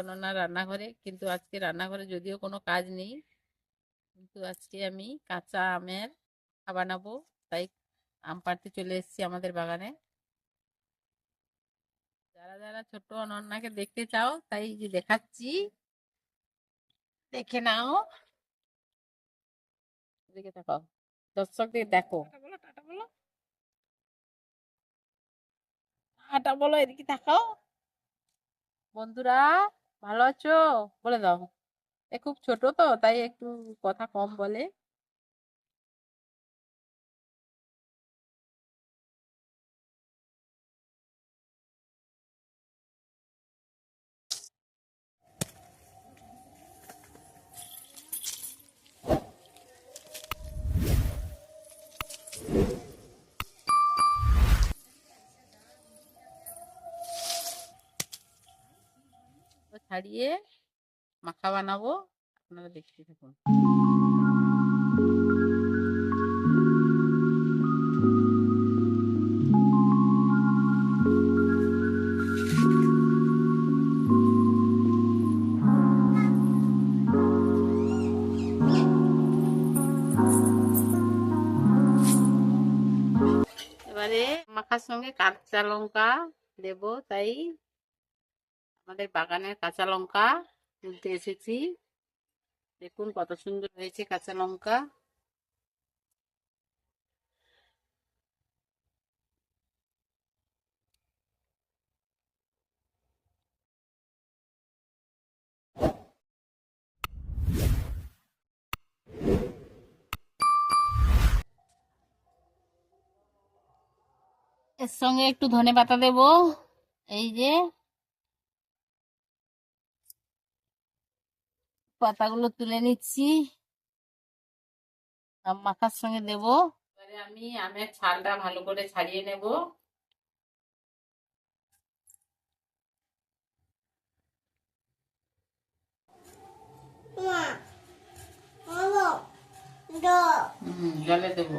অনন্যা রান্নাঘরে। কিন্তু আজকে রান্নাঘরে যদিও কোনো কাজ নেই, কিন্তু আজকে আমি কাঁচা আমের বানাবো। তাই আম পাড়তে চলে এসেছি আমাদের বাগানে। যারা যারা ছোট অনন্যাকে দেখতে চাও, তাই যে দেখাচ্ছি। দেখে নাও। এদিকে তাকাও। দর্শকদের দেখো। বলো। টাটা বলো, এদিকে তাকাও। বন্ধুরা ভালো আছো? বলে দাও। এ খুব ছোট তো তাই একটু কথা কম বলে। ছাড়িয়ে মাখা বানাবো আপনারা দেখতে থাকুন। এবারে মাখার সঙ্গে কাঁচা লঙ্কা দেবো তাই আমাদের বাগানের কাঁচা লঙ্কা তুলতে এসেছি। দেখুন কত সুন্দর হয়েছে কাঁচা লঙ্কা। এর সঙ্গে একটু ধনে পাতা দেবো। এই যে পাতাগুলো তুলে নিচ্ছি। মাখার সঙ্গে দেব। এবারে আমি আমের ছালটা ভালো করে ছাড়িয়ে নেব। জলে দেব।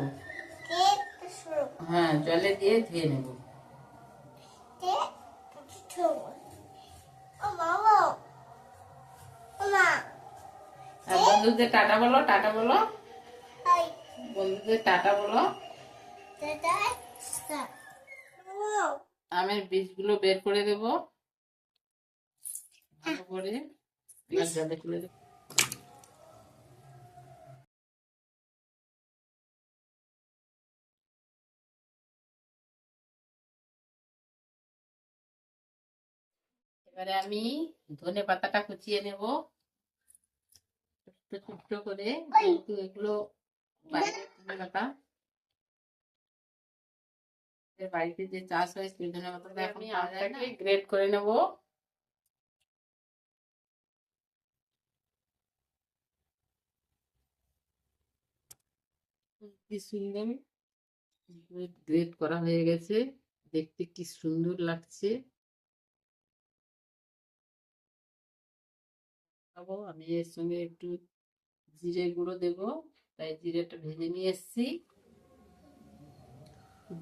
হ্যাঁ জলে দিয়ে ধুয়ে নেব। বন্ধুদের টাটা বলো টাটা বলো। বন্ধুদের টাটা বলো। আমের বীজগুলো বের করে দেব। ভালো করে। জলে দেব। এবারে আমি ধনে পাতাটা কুচিয়ে নেব। ছোট্ট করে কিন্তু এগুলো এর বাড়িতে যে চাষ হয় সেই পাতাটা আমি আমটাকে করে নেব। কি সুন্দর। গ্রেট করা হয়ে গেছে। দেখতে কি সুন্দর লাগছে। আমি এর সঙ্গে একটু জিরে গুঁড়ো দেব। তাই জিরেটা ভেজে নিয়ে এসছি।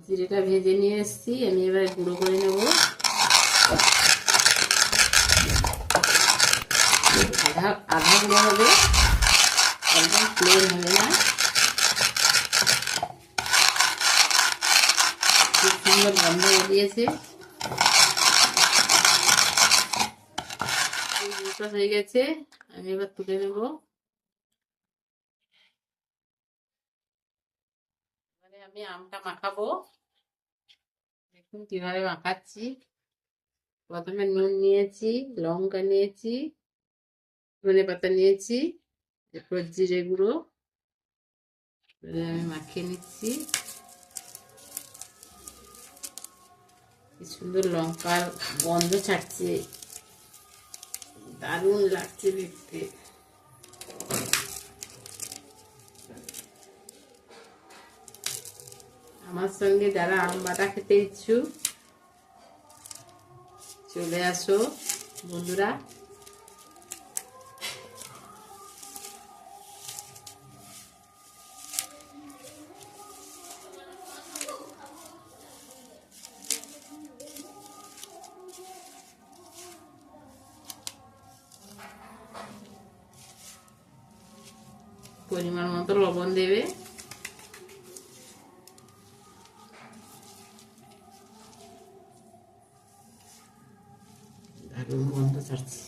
জিরেটা ভেজে নিয়ে এসছি। আমি এবার গুঁড়ো করে নেব। আধা আধা গুঁড়ো হবে। একদম প্লেন হবে না। খুব সুন্দর গন্ধ বেরিয়েছে। হয়ে গেছে। আমি এবার তুলে নেব। আমি আমটা মাখাবো। দেখুন কীভাবে মাখাচ্ছি। প্রথমে নুন নিয়েছি, লঙ্কা নিয়েছি, ধনে পাতা নিয়েছি, এরপর জিরে গুঁড়ো। আমি মাখিয়ে নিচ্ছি। কি সুন্দর লঙ্কার গন্ধ ছাড়ছে। দারুণ লাগছে দেখতে। সঙ্গে যারা আম বাটা খেতে ইচ্ছুক চলে আসো বন্ধুরা। পরিমাণ মতো লবণ দেবে। গন্ধ ছাড়ছে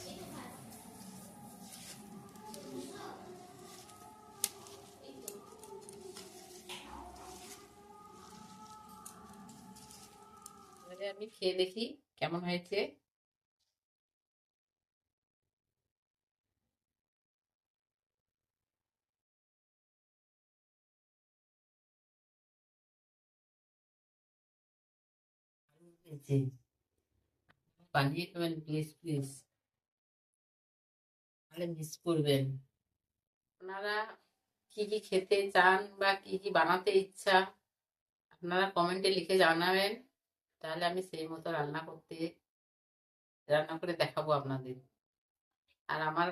এবারে আমি খেয়ে দেখি কেমন হয়েছে হয়েছে বানিয়ে খাবেন প্লিজ প্লিজ তাহলে মিস করবেন। আপনারা কি কি খেতে চান বা কি কি বানাতে ইচ্ছা, আপনারা কমেন্টে লিখে জানাবেন। তাহলে আমি সেই মতো রান্না করতে, রান্না করে দেখাবো আপনাদের। আর আমার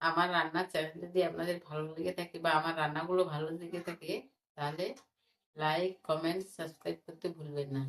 আমার রান্নার চ্যানেল যদি আপনাদের ভালো লেগে থাকে বা আমার রান্নাগুলো ভালো লেগে থাকে, তাহলে লাইক কমেন্ট সাবস্ক্রাইব করতে ভুলবেন না।